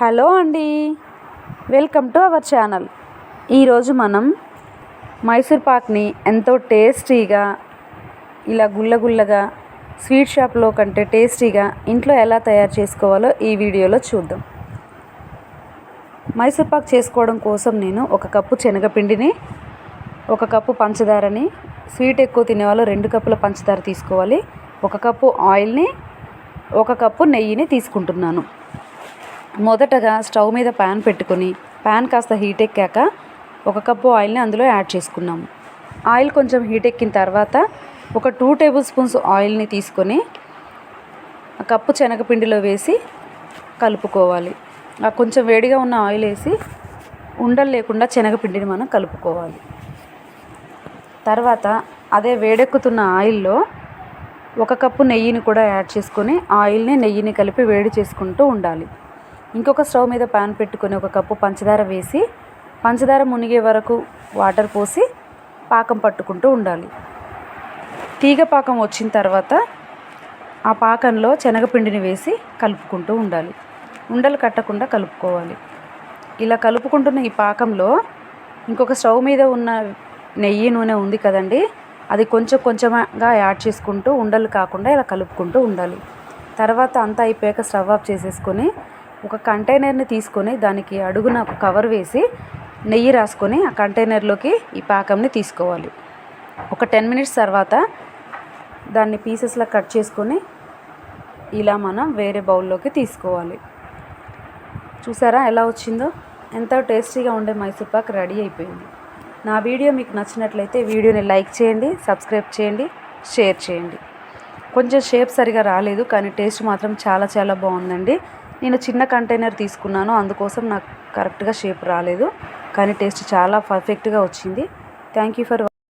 Hello అండి. Welcome to our channel ఈరోజు మనం మైసూర్ పాక్ని ఎంతో టేస్టీగా ఇలా గుల్లగుల్లగా స్వీట్ షాప్లో కంటే టేస్టీగా ఇంట్లో ఎలా తయారు చేసుకోవాలో ఈ వీడియోలో చూద్దాం. మైసూర్ పాక్ చేసుకోవడం కోసం నేను ఒక కప్పు శనగపిండిని ఒక కప్పు పంచదారని స్వీట్ ఎక్కువ తినేవాళ్ళు రెండు కప్పుల పంచదార తీసుకోవాలి ఒక కప్పు ఆయిల్ని ఒక కప్పు నెయ్యిని తీసుకుంటున్నాను. మొదటగా స్టవ్ మీద ప్యాన్ పెట్టుకొని ప్యాన్ కాస్త హీట్ ఎక్కాక ఒక కప్పు ఆయిల్ని అందులో యాడ్ చేసుకున్నాము. ఆయిల్ కొంచెం హీట్ ఎక్కిన తర్వాత ఒక టూ టేబుల్ స్పూన్స్ ఆయిల్ని తీసుకొని ఆ కప్పు శనగపిండిలో వేసి కలుపుకోవాలి. ఆ కొంచెం వేడిగా ఉన్న ఆయిల్ వేసి ఉండలు లేకుండా శనగపిండిని మనం కలుపుకోవాలి. తర్వాత అదే వేడెక్కుతున్న ఆయిల్లో ఒక కప్పు నెయ్యిని కూడా యాడ్ చేసుకొని ఆయిల్ని నెయ్యిని కలిపి వేడి చేసుకుంటూ ఉండాలి. ఇంకొక స్టవ్ మీద పాన్ పెట్టుకొని ఒక కప్పు పంచదార వేసి పంచదార మునిగే వరకు వాటర్ పోసి పాకం పట్టుకుంటూ ఉండాలి. తీగ పాకం వచ్చిన తర్వాత ఆ పాకంలో శనగపిండిని వేసి కలుపుకుంటూ ఉండాలి. ఉండలు కట్టకుండా కలుపుకోవాలి. ఇలా కలుపుకుంటున్న ఈ పాకంలో ఇంకొక స్టవ్ మీద ఉన్న నెయ్యి నూనె ఉంది కదండి అది కొంచెం కొంచెంగా యాడ్ చేసుకుంటూ ఉండలు కాకుండా ఇలా కలుపుకుంటూ ఉండాలి. తర్వాత అంతా అయిపోయాక స్టవ్ ఆఫ్ చేసేసుకొని ఒక కంటైనర్ని తీసుకొని దానికి అడుగున ఒక కవర్ వేసి నెయ్యి రాసుకొని ఆ కంటైనర్లోకి ఈ పాకంని తీసుకోవాలి. ఒక టెన్ మినిట్స్ తర్వాత దాన్ని పీసెస్లా కట్ చేసుకొని ఇలా మనం వేరే బౌల్లోకి తీసుకోవాలి. చూసారా ఎలా వచ్చిందో? ఎంతో టేస్టీగా ఉండే మైసూర్ పాక్ రెడీ అయిపోయింది. నా వీడియో మీకు నచ్చినట్లయితే వీడియోని లైక్ చేయండి సబ్స్క్రైబ్ చేయండి షేర్ చేయండి. కొంచెం షేప్ సరిగా రాలేదు కానీ టేస్ట్ మాత్రం చాలా చాలా బాగుందండి. నేను చిన్న కంటైనర్ తీసుకున్నాను. అందుకోసం నాకు కరెక్ట్గా షేప్ రాలేదు. కానీ టేస్ట్ చాలా పర్ఫెక్ట్గా వచ్చింది. Thank you for